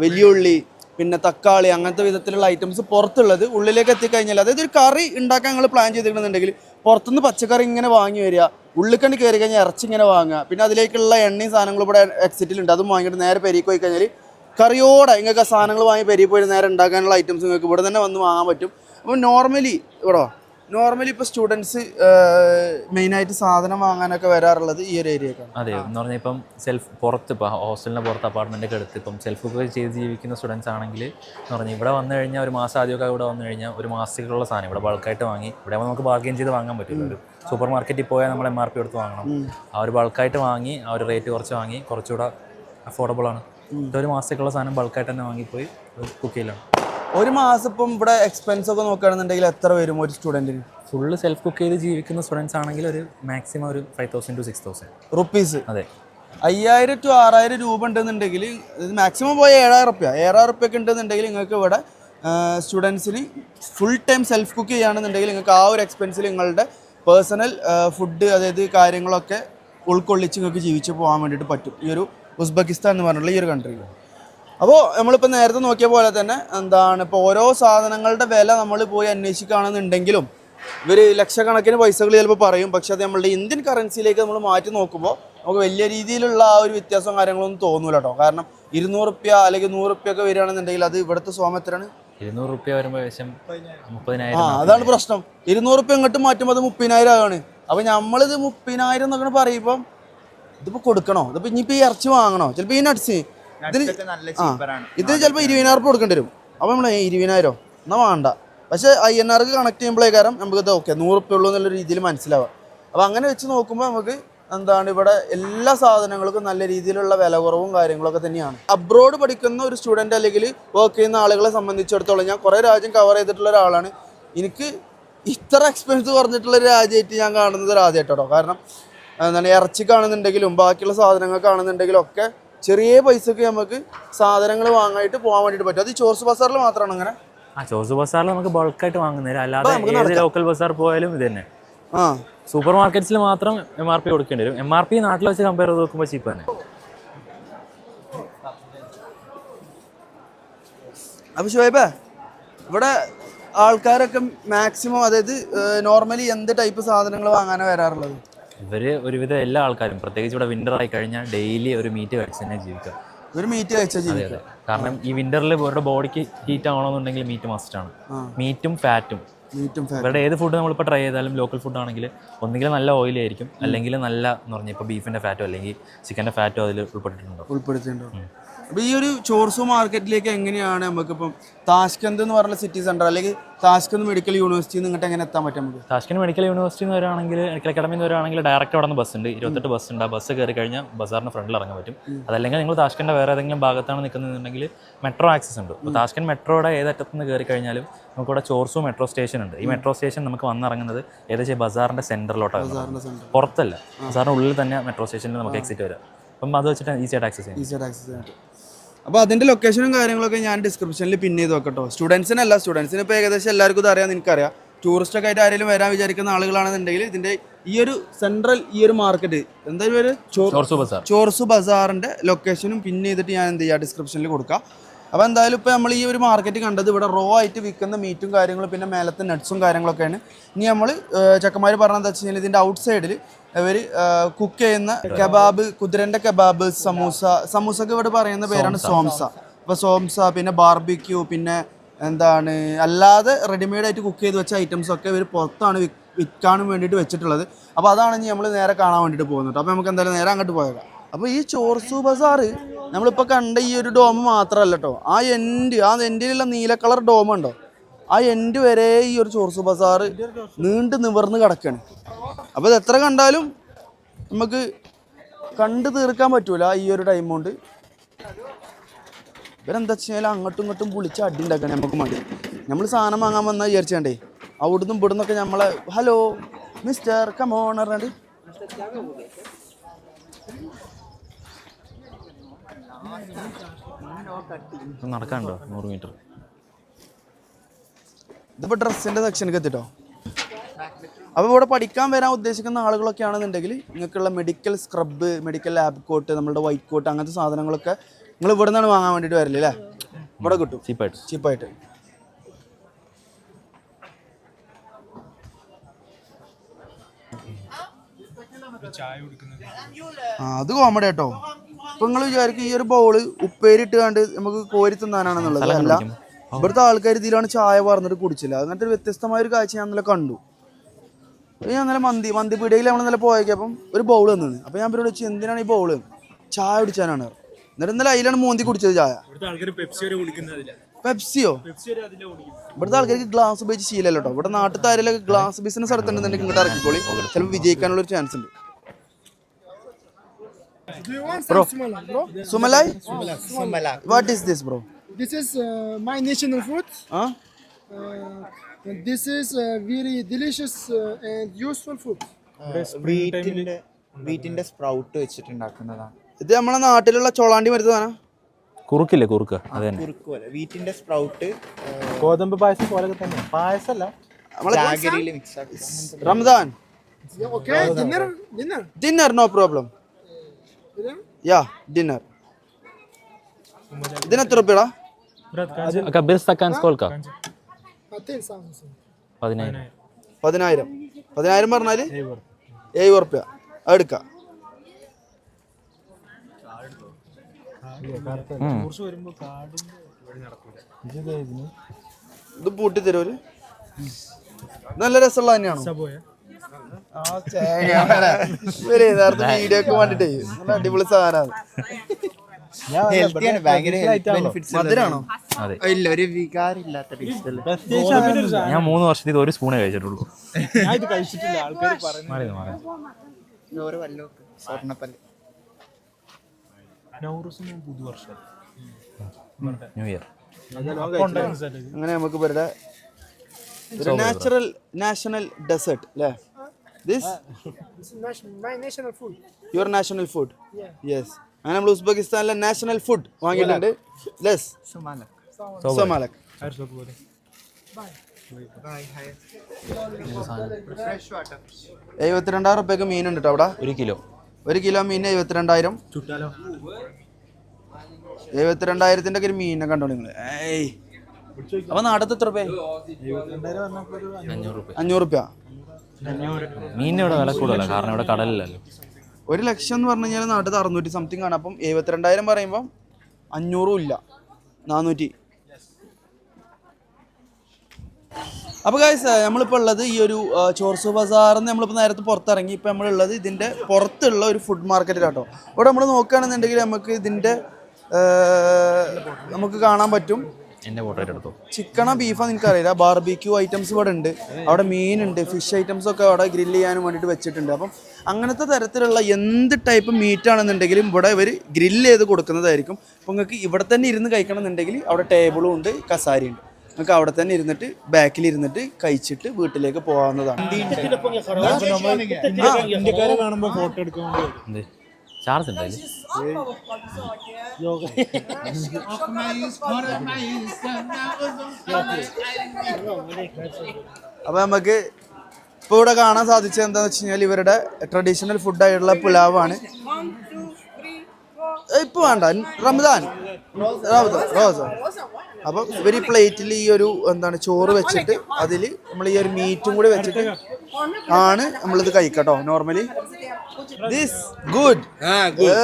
വലിയുള്ളി പിന്നെ തക്കാളി അങ്ങനത്തെ വിധത്തിലുള്ള ഐറ്റംസ് പുറത്തുള്ളത് ഉള്ളിലേക്ക് എത്തിക്കഴിഞ്ഞാൽ അതായത് ഒരു കറി ഉണ്ടാക്കാൻ നിങ്ങൾ പ്ലാൻ ചെയ്തിട്ടുണ്ടെന്നുണ്ടെങ്കിൽ പുറത്തുനിന്ന് പച്ചക്കറി ഇങ്ങനെ വാങ്ങി വരിക ഉള്ളിക്കണ്ട് കയറി കഴിഞ്ഞാൽ ഇറച്ചി ഇങ്ങനെ വാങ്ങുക പിന്നെ അതിലേക്കുള്ള എണ്ണയും സാധനങ്ങളും ഇവിടെ എക്സിറ്റിലുണ്ട് അതും വാങ്ങിയിട്ട് നേരെ പെരീക്ക് കഴിഞ്ഞാൽ കറിയോടെ നിങ്ങൾക്ക് സാധനങ്ങൾ വാങ്ങി പെരി പോയി നേരെ ഉണ്ടാക്കാനുള്ള ഐറ്റംസ് നിങ്ങൾക്ക് ഇവിടെ തന്നെ വന്ന് വാങ്ങാൻ പറ്റും. അപ്പം നോർമലി ഇവിടെ? നോർമലി ഇപ്പോൾ സ്റ്റുഡൻസ് മെയിനായിട്ട് സാധനം വാങ്ങാനൊക്കെ വരാറുള്ളത് ഈ ഒരു ഏരിയക്കാണ് അതെ എന്ന് പറഞ്ഞാൽ ഇപ്പം സെൽഫ് പുറത്ത് ഇപ്പോൾ ഹോസ്റ്റലിന്റെ പുറത്ത് അപ്പാർട്ട്മെന്റ് ഒക്കെ എടുത്ത് ഇപ്പം സെൽഫ് കുക്ക് ചെയ്ത് ജീവിക്കുന്ന സ്റ്റുഡൻസ് ആണെങ്കിൽ എന്ന് പറഞ്ഞാൽ ഇവിടെ വന്നു കഴിഞ്ഞാൽ ഒരു മാസം ആദ്യമൊക്കെ ഇവിടെ വന്നു കഴിഞ്ഞാൽ ഒരു മാസത്തേക്കുള്ള സാധനം ഇവിടെ ബൾക്കായിട്ട് വാങ്ങി ഇവിടെ നമുക്ക് ബാർഗെയിൻ ചെയ്ത് വാങ്ങാൻ പറ്റില്ല. ഒരു സൂപ്പർ മാർക്കറ്റിൽ പോയാൽ നമ്മൾ എം ആർ പി എടുത്ത് വാങ്ങണം. ആ ഒരു ബൾക്കായിട്ട് വാങ്ങി ആ ഒരു റേറ്റ് കുറച്ച് വാങ്ങി കുറച്ചുകൂടെ അഫോർഡബിൾ ആണ്. ഒരു മാസത്തേക്കുള്ള സാധനം ബൾക്കായിട്ട് തന്നെ വാങ്ങിപ്പോയി. കുക്ക് ചെയ്യലാണ്. ഒരു മാസം ഇപ്പം ഇവിടെ എക്സ്പെൻസ് ഒക്കെ നോക്കുകയാണെന്നുണ്ടെങ്കിൽ എത്ര വരും ഒരു സ്റ്റുഡന്റിന് ഫുള്ള് സെൽഫ് കുക്ക് ചെയ്ത് ജീവിക്കുന്ന സ്റ്റുഡൻസ് ആണെങ്കിൽ ഒരു മാക്സിമം ഒരു five thousand to six thousand rupees അതെ. അയ്യായിരം ടു ആറായിരം രൂപ ഉണ്ടെന്നുണ്ടെങ്കിൽ മാക്സിമം പോയ ഏഴായിരം റുപ്യ. ഏഴായിരം റുപ്യ ഒക്കെ ഉണ്ടെന്നുണ്ടെങ്കിൽ നിങ്ങൾക്ക് ഇവിടെ സ്റ്റുഡൻസിന് ഫുൾ ടൈം സെൽഫ് കുക്ക് ചെയ്യുകയാണെന്നുണ്ടെങ്കിൽ നിങ്ങൾക്ക് ആ ഒരു എക്സ്പെൻസിൽ നിങ്ങളുടെ പേഴ്സണൽ ഫുഡ് അതായത് കാര്യങ്ങളൊക്കെ ഉൾക്കൊള്ളിച്ച് നിങ്ങൾക്ക് ജീവിച്ച് പോകാൻ വേണ്ടിയിട്ട് പറ്റും. ഈ ഒരു ഉസ്ബെക്കിസ്ഥാൻ എന്ന് പറഞ്ഞിട്ടുള്ള ഈ ഒരു കൺട്രിയിൽ അപ്പോൾ നമ്മളിപ്പോൾ നേരത്തെ നോക്കിയ പോലെ തന്നെ എന്താണ് ഇപ്പോൾ ഓരോ സാധനങ്ങളുടെ വില നമ്മൾ പോയി അന്വേഷിക്കുകയാണെന്നുണ്ടെങ്കിലും ഇവർ ലക്ഷക്കണക്കിന് പൈസകൾ ചിലപ്പോൾ പറയും. പക്ഷേ അത് നമ്മളുടെ ഇന്ത്യൻ കറൻസിയിലേക്ക് നമ്മൾ മാറ്റി നോക്കുമ്പോൾ നമുക്ക് വലിയ രീതിയിലുള്ള ആ ഒരു വ്യത്യാസവും കാര്യങ്ങളൊന്നും തോന്നൂല കേട്ടോ. കാരണം ഇരുന്നൂറ് റുപ്യ അല്ലെങ്കിൽ നൂറ് റുപ്യ ഒക്കെ വരികയാണെന്നുണ്ടെങ്കിൽ അത് ഇവിടുത്തെ സോമ എത്രയാണ്? ഇരുന്നൂറ് റുപ്യ വരുമ്പോൾ ഏകദേശം ആ അതാണ് പ്രശ്നം. ഇരുന്നൂറ് റുപ്യ ഇങ്ങോട്ട് മാറ്റുമ്പോൾ അത് മുപ്പതിനായിരം ആകാണ് അപ്പോൾ നമ്മളിത് മുപ്പതിനായിരം എന്നൊക്കെ പറയുമ്പം ഇതിപ്പോൾ കൊടുക്കണോ? ഇതിപ്പോ ഇനിയിപ്പോ ഈ ഇറച്ചി വാങ്ങണോ? ചിലപ്പോ ഈ നട്ട്സ് ഇതിന് ആ ഇത് ചിലപ്പോ ഇരുപതിനായിരം ഉറപ്പ് കൊടുക്കേണ്ടി വരും. അപ്പൊ നമ്മൾ ഇരുപതിനായിരം എന്നാ വേണ്ട. പക്ഷെ ഐ എൻ ആർക്ക് കണക്ട് ചെയ്യുമ്പോഴേക്കാരം നമുക്ക് ഇത് ഓക്കെ നൂറ് റുപ്യ ഉള്ളൂ എന്നുള്ള രീതിയിൽ മനസ്സിലാവുക അപ്പോൾ അങ്ങനെ വെച്ച് നോക്കുമ്പോൾ നമുക്ക് എന്താണ് ഇവിടെ എല്ലാ സാധനങ്ങൾക്കും നല്ല രീതിയിലുള്ള വില കുറവും കാര്യങ്ങളൊക്കെ തന്നെയാണ്. അബ്രോഡ് പഠിക്കുന്ന ഒരു സ്റ്റുഡന്റ് അല്ലെങ്കിൽ വർക്ക് ചെയ്യുന്ന ആളുകളെ സംബന്ധിച്ചിടത്തോളം ഞാൻ കുറേ രാജ്യം കവർ ചെയ്തിട്ടുള്ള ഒരാളാണ്. എനിക്ക് ഇത്ര എക്സ്പെൻസ് കുറഞ്ഞിട്ടുള്ള ഒരു രാജ്യമായിട്ട് ഞാൻ കാണുന്നത് ഒരു ആദ്യമായിട്ടോ കാരണം എന്താണ് ഇറച്ചിക്കാണെന്നുണ്ടെങ്കിലും ബാക്കിയുള്ള സാധനങ്ങൾക്കാണെന്നുണ്ടെങ്കിലും ഒക്കെ ചെറിയ പൈസക്ക് നമുക്ക് സാധനങ്ങൾ വാങ്ങാനായിട്ട് പോകാൻ വേണ്ടിയിട്ട് പറ്റും. അത് ചോർസ് ബസാറിൽ മാത്രമാണ് അങ്ങനെ? ആ ചോർസ് ബസാറിൽ നമുക്ക് ബൾക്കായിട്ട് വാങ്ങുന്നില്ല അല്ലാതെ ഏത് ലോക്കൽ ബസാർ പോയാലും ഇത് തന്നെ. ആ. സൂപ്പർ മാർക്കറ്റ്സിൽ മാത്രം എം ആർ പി കൊടുക്കേണ്ടി വരും. എം ആർ പി നാട്ടിൽ വെച്ച് കമ്പയർ ചെയ്ത് നോക്കുമ്പോൾ ചീപ്പ് തന്നെ. അപ്പോൾ ഷുഹൈബേ ഇവിടെ ആൾക്കാരൊക്കെ മാക്സിമം അതായത് നോർമലി എന്ത് ടൈപ്പ് സാധനങ്ങൾ വാങ്ങാനാണ് വരാറുള്ളത്? ഇവർ ഒരുവിധം എല്ലാ ആൾക്കാരും പ്രത്യേകിച്ച് ഇവിടെ വിന്റർ ആയി കഴിഞ്ഞാൽ ഡെയിലി ഒരു മീറ്റ് കഴിച്ച് തന്നെ ജീവിക്കുക. ഒരു മീറ്റ് കഴിച്ചാൽ ജീവിക്കുക. കാരണം ഈ വിന്ററിൽ ഇവരുടെ ബോഡിക്ക് ഹീറ്റ് ആവണമെന്നുണ്ടെങ്കിൽ മീറ്റ് മസ്റ്റ് ആണ്. മീറ്റും ഫാറ്റും ഇവരുടെ ഏത് ഫുഡ് നമ്മളിപ്പോൾ ട്രൈ ചെയ്താലും ലോക്കൽ ഫുഡ് ആണെങ്കിൽ ഒന്നുകിൽ നല്ല ഓയിലി ആയിരിക്കും അല്ലെങ്കിൽ നല്ല എന്ന് പറഞ്ഞാൽ ഇപ്പോൾ ബീഫിന്റെ ഫാറ്റോ അല്ലെങ്കിൽ ചിക്കന്റെ ഫാറ്റോ അതിൽ ഉൾപ്പെട്ടിട്ടുണ്ടോ? ഉൾപ്പെടുത്തിയിട്ടുണ്ട്. അപ്പോൾ ഈ ഒരു ചോർസു മാർക്കറ്റിലേക്ക് എങ്ങനെയാണ് നമുക്കിപ്പം താഷ്കന്ത് എന്ന് പറഞ്ഞ സിറ്റി സെന്റർ അല്ലെങ്കിൽ താഷ്കന്ത് മെഡിക്കൽ യൂണിവേഴ്സിറ്റി ഇങ്ങോട്ട് എങ്ങനെ എത്താൻ പറ്റും നമുക്ക്? താഷ്കന്ത് മെഡിക്കൽ യൂണിവേഴ്സിറ്റി എന്ന് വരാണെങ്കിൽ മെഡിക്കൽ അക്കാഡമിയിൽ നിന്ന് വരാണെങ്കിൽ ഡയറക്റ്റ് അവിടെ നിന്ന് ബസ് ഉണ്ട്. ഇരുപത്തെട്ട് ബസ് ഉണ്ട്. ആ ബസ് കയറി കഴിഞ്ഞാൽ ബസാറിന് ഫ്രണ്ടിൽ ഇറങ്ങാൻ പറ്റും. അതല്ലെങ്കിൽ നിങ്ങൾ താഷ്കന്റെ വേറെ ഏതെങ്കിലും ഭാഗത്താണ് നിൽക്കുന്നതെന്നുണ്ടെങ്കിൽ മെട്രോ ആക്സസ് ഉണ്ട്. അപ്പോൾ താഷ്കൻ മെട്രോയുടെ ഏതറ്റത്ത് നിന്ന് കയറി കഴിഞ്ഞാലും നമുക്കിവിടെ ചോർസു മെട്രോ സ്റ്റേഷൻ ഉണ്ട്. ഈ മെട്രോ സ്റ്റേഷൻ നമുക്ക് വന്നിറങ്ങുന്നത് ഏകദേശം ബസാറിന്റെ സെന്ററിലോട്ടാണ് പുറത്തല്ല. ബസാറിന്റെ ഉള്ളിൽ തന്നെ മെട്രോ സ്റ്റേഷനിൽ നമുക്ക് എക്സിറ്റ് വരാം. അപ്പം അത് വെച്ചിട്ട് ഈസിയായിട്ട് ആക്സസ് ചെയ്യാം ഈസിയായിട്ട് ആക്സസ് പറ്റും. അപ്പോൾ അതിന്റെ ലൊക്കേഷനും കാര്യങ്ങളൊക്കെ ഞാൻ ഡിസ്ക്രിപ്ഷനിൽ പിൻ ചെയ്ത് വെക്കട്ടോ. സ്റ്റുഡൻസിനല്ല സ്റ്റുഡൻസിന് ഇപ്പോൾ ഏകദേശം എല്ലാവർക്കും ഇത് അറിയാം നിനക്കറിയാം. ടൂറിസ്റ്റൊക്കെ ആയിട്ട് ആരെങ്കിലും വരാൻ വിചാരിക്കുന്ന ആളുകളാണെന്നുണ്ടെങ്കിൽ ഇതിന്റെ ഈ ഒരു സെൻട്രൽ ഈ ഒരു മാർക്കറ്റ് എന്തായാലും ഒരു ചോ ചോർസു ബസാർ. ചോർസു ബസാറിന്റെ ലൊക്കേഷനും പിൻ ചെയ്തിട്ട് ഞാൻ എന്ത് ചെയ്യാം ഡിസ്ക്രിപ്ഷനിൽ കൊടുക്കാം. അപ്പോൾ എന്തായാലും ഇപ്പോൾ നമ്മൾ ഈ ഒരു മാർക്കറ്റ് കണ്ടത് ഇവിടെ റോ ആയിട്ട് വിൽക്കുന്ന മീറ്റും കാര്യങ്ങളും പിന്നെ മേലത്തെ നട്ട്സും കാര്യങ്ങളൊക്കെയാണ്. ഇനി നമ്മൾ ചെക്കന്മാർ പറഞ്ഞതെന്ന് വെച്ച് കഴിഞ്ഞാൽ ഇതിന്റെ ഔട്ട് സൈഡിൽ ഇവർ കുക്ക് ചെയ്യുന്ന കബാബ് കുതിരന്റെ കബാബ് സമൂസ സമൂസക്ക് ഇവിടെ പറയുന്ന പേരാണ് സോംസ. അപ്പോൾ സോംസ പിന്നെ ബാർബിക്യൂ പിന്നെ എന്താണ് അല്ലാതെ റെഡിമെയ്ഡ് ആയിട്ട് കുക്ക് ചെയ്ത് വെച്ച ഐറ്റംസ് ഒക്കെ ഇവർ പുറത്താണ് വിൽക്കാനും വേണ്ടിയിട്ട് വെച്ചിട്ടുള്ളത്. അപ്പോൾ അതാണ് ഇനി നമ്മൾ നേരെ കാണാൻ വേണ്ടിയിട്ട് പോകുന്നത്. അപ്പോൾ നമുക്ക് എന്തായാലും നേരെ അങ്ങോട്ട് പോയേക്കാം. അപ്പോൾ ഈ ചോർസു ബസാറ് നമ്മളിപ്പോൾ കണ്ട ഈ ഒരു ഡോം മാത്രമല്ല കേട്ടോ ആ എൻഡ് ആ എൻഡിലുള്ള നീല കളർ ഡോം ഉണ്ടോ? ആ എൻഡ് വരെ ഈ ഒരു ചോർസു ബസാർ നീണ്ടു നിവർന്ന് കിടക്കാണ്. അപ്പോൾ ഇത് എത്ര കണ്ടാലും നമുക്ക് കണ്ടു തീർക്കാൻ പറ്റൂല ഈ ഒരു ടൈം കൊണ്ട്. ഇവരെന്താ വെച്ചാൽ അങ്ങോട്ടും ഇങ്ങോട്ടും വിളിച്ച് അടി ഉണ്ടാക്കണം നമുക്ക് മതി നമ്മൾ സാധനം വാങ്ങാൻ വന്നാൽ വിചാരിച്ചേണ്ടേ അവിടുന്ന് ഇവിടുന്നൊക്കെ നമ്മളെ ഹലോ മിസ്റ്റർ കമോൺ പറഞ്ഞാണ്ട്. നടക്കാനുണ്ടോ? നൂറ് മീറ്റർ. ഇതിപ്പോൾ ഡ്രസ്സിന്റെ സെക്ഷനിലേക്ക് എത്തിട്ടോ? അപ്പോൾ ഇവിടെ പഠിക്കാൻ വരാൻ ഉദ്ദേശിക്കുന്ന ആളുകളൊക്കെ ആണെന്നുണ്ടെങ്കിൽ നിങ്ങൾക്കുള്ള medical scrub medical lab coat നമ്മുടെ വൈറ്റ് കോട്ട് അങ്ങനത്തെ സാധനങ്ങളൊക്കെ നിങ്ങൾ ഇവിടെ നിന്നാണ് വാങ്ങാൻ വേണ്ടിയിട്ട് വരില്ലേ അല്ലേ ഇവിടെ കിട്ടും. ചീപ്പായിട്ട്. ചീപ്പായിട്ട്. ആ അത് കോമഡി കേട്ടോ ഇപ്പൊ നിങ്ങൾ വിചാരിക്കും ഈ ഒരു ബോൾ ഉപ്പേരിട്ട് ഇട്ടുകൊണ്ട് നമുക്ക് കോരി തിന്നാനാണെന്നുള്ളത്. അല്ല ഇവിടുത്തെ ആൾക്കാർ ഇതിലാണ് ചായ പറഞ്ഞിട്ട് കുടിച്ചില്ല. അങ്ങനത്തെ ഒരു വ്യത്യസ്തമായ ഒരു കാഴ്ച ഞാൻ ഇന്നലെ കണ്ടു. അപ്പൊ ഞാൻ നല്ല മന്തി മന്തി പീടികയിൽ നമ്മൾ നല്ല പോയപ്പം ഒരു ബൗൾ തന്നത് അപ്പൊ ഞാൻ ഇവരോട് വെച്ചാൽ എന്തിനാണ് ഈ ബൗൾ ചായ കുടിച്ചാനാണ്? എന്നിട്ട് ഇന്നലെ അതിലാണ് മോന്തി കുടിച്ചത് ചായ. പെപ്സിയോ ഇവിടുത്തെ ആൾക്കാർക്ക് ഗ്ലാസ് ഉപയോഗിച്ച് ശീലല്ലോ ഇവിടെ നാട്ടിൽ താരലൊക്കെ ഗ്ലാസ് ബിസിനസ് നടത്തുന്നുണ്ടെങ്കിൽ ഇങ്ങോട്ട് ഇറക്കിക്കോളി. ചിലപ്പോൾ വിജയിക്കാനുള്ള ഒരു ചാൻസ് ഉണ്ട്. Do you want some sumalak, bro? സുമലായ് Sumalak. What is this bro This is uh, my national food. ആ Uh, and this is uh, very delicious uh, and useful food. വീറ്റിന്റെ വീറ്റിന്റെ sprout വെച്ചിട്ടുണ്ടാക്കുന്നതാണ് ഇത് നമ്മളെ നാട്ടിലുള്ള ചൊളാണ്ടി മരുന്നതാണ്? കുറുക്കില്ലേ കുറുക്ക്. അത് തന്നെ കുറുക്ക് പോലെ വീറ്റിന്റെ സ്പ്രൗട്ട് ഗോതമ്പ് പായസം പോലെ തന്നെ. പായസമല്ല നമ്മളെ ജാഗരിയിൽ മിക്സ് ആക്കി Yeah, okay, dinner, dinner. Dinner no problem dinner. Yeah dinner ഇതിന് എത്ര റുപ്യടാ കബീർ സക്കാൻ സ്കോൾക്ക Uh, ten പതിനായിരം. പതിനായിരം. പതിനായിരം പറഞ്ഞാൽ ഏഴ് ഉറുപ്യ എടുക്ക. ഇത് പൂട്ടി തരുമോ നല്ല രസമുള്ള തന്നെയാണോ. ഇവർ നേരത്തെ വീഡിയോ ഒക്കെ കണ്ടിട്ടേ. നല്ല അടിപൊളി സാധനമാണ് ഇല്ല ഒരു ഞാൻ മൂന്ന് വർഷത്തിൽ ഒരു സ്പൂണേ കഴിച്ചിട്ടുള്ളൂ. ന്യൂ ഇയർ അങ്ങനെ നമുക്ക് നാച്ചുറൽ നാഷണൽ ഡെസേർട്ട് അല്ലേ this This is national, my national food. Your national food yes അങ്ങനെ നമ്മൾ ഉസ്ബെക്കിസ്ഥാനിലെ നാഷണൽ ഫുഡ് വാങ്ങിയിട്ടുണ്ട്. ലെസ് സുമാലക് എഴുപത്തിരണ്ടായിരം റുപ്യക്ക് മീൻ ഉണ്ട് കേട്ടോ അവിടെ. ഒരു കിലോ. ഒരു കിലോ മീൻ എഴുപത്തിരണ്ടായിരം. എഴുപത്തിരണ്ടായിരത്തിന്റെ ഒക്കെ ഒരു മീനെ കണ്ടോ നിങ്ങൾ ഏയ്. അപ്പൊ നാടത്തെ എത്ര രൂപ അഞ്ഞൂറ്. രൂപ മീനിന് ഇവിടെ വില കൂടുതലാണ് കാരണം ഇവിടെ കടലില്ലല്ലോ ഒരു ലക്ഷം എന്ന് പറഞ്ഞു കഴിഞ്ഞാൽ നാട്ടിൽ അറുന്നൂറ്റി സംതിങ് ആണ്. അപ്പം എഴുപത്തിരണ്ടായിരം പറയുമ്പോൾ അഞ്ഞൂറും ഇല്ല. നാനൂറ്റി. അപ്പോൾ ഗൈസ് നമ്മളിപ്പോൾ ഉള്ളത് ഈ ഒരു ചോർസു ബസാറിന്ന് നമ്മളിപ്പോൾ നേരത്തെ പുറത്തിറങ്ങി. ഇപ്പോൾ നമ്മളുള്ളത് ഇതിന്റെ പുറത്തുള്ള ഒരു ഫുഡ് മാർക്കറ്റിലാട്ടോ ഇവിടെ നമ്മൾ നോക്കുകയാണെന്നുണ്ടെങ്കിൽ നമുക്ക് ഇതിന്റെ നമുക്ക് കാണാൻ പറ്റും. എന്റെ ഫോട്ടോ എടുത്തു? ചിക്കണോ ബീഫോ നിങ്ങൾക്ക് അറിയില്ല ബാർബിക്യൂ ഐറ്റംസ് ഇവിടെ ഉണ്ട്. അവിടെ മീൻ ഉണ്ട് ഫിഷ് ഐറ്റംസ് ഒക്കെ അവിടെ ഗ്രില്ല് ചെയ്യാനും വേണ്ടിയിട്ട് വെച്ചിട്ടുണ്ട്. അപ്പം അങ്ങനത്തെ തരത്തിലുള്ള എന്ത് ടൈപ്പ് മീറ്റ് ആണെന്നുണ്ടെങ്കിലും ഇവിടെ ഇവർ ഗ്രില്ല് ചെയ്ത് കൊടുക്കുന്നതായിരിക്കും. അപ്പോൾ നിങ്ങൾക്ക് ഇവിടെ തന്നെ ഇരുന്ന് കഴിക്കണം എന്നുണ്ടെങ്കിൽ അവിടെ ടേബിളും ഉണ്ട് കസാരയും ഉണ്ട്. നിങ്ങൾക്ക് അവിടെ തന്നെ ഇരുന്നിട്ട് ബാക്കിൽ ഇരുന്നിട്ട് കഴിച്ചിട്ട് വീട്ടിലേക്ക് പോകാവുന്നതാണ്. ചാർജ് ഉണ്ട് അപ്പോൾ നമുക്ക് ഇപ്പൊ ഇവിടെ കാണാൻ സാധിച്ചത് എന്താന്ന് വെച്ച് കഴിഞ്ഞാൽ ഇവരുടെ ട്രഡീഷണൽ ഫുഡായിട്ടുള്ള പുലാവാണ്. ഇപ്പൊ വേണ്ട. റമദാൻ റോസ അപ്പം ഇവർ ഈ പ്ലേറ്റിൽ ഈ ഒരു എന്താണ് ചോറ് വെച്ചിട്ട് അതിൽ നമ്മൾ ഈ ഒരു മീറ്റും കൂടി വെച്ചിട്ട് ആണ് നമ്മളിത് കഴിക്കട്ടോ normally This good. Ah, good. *laughs*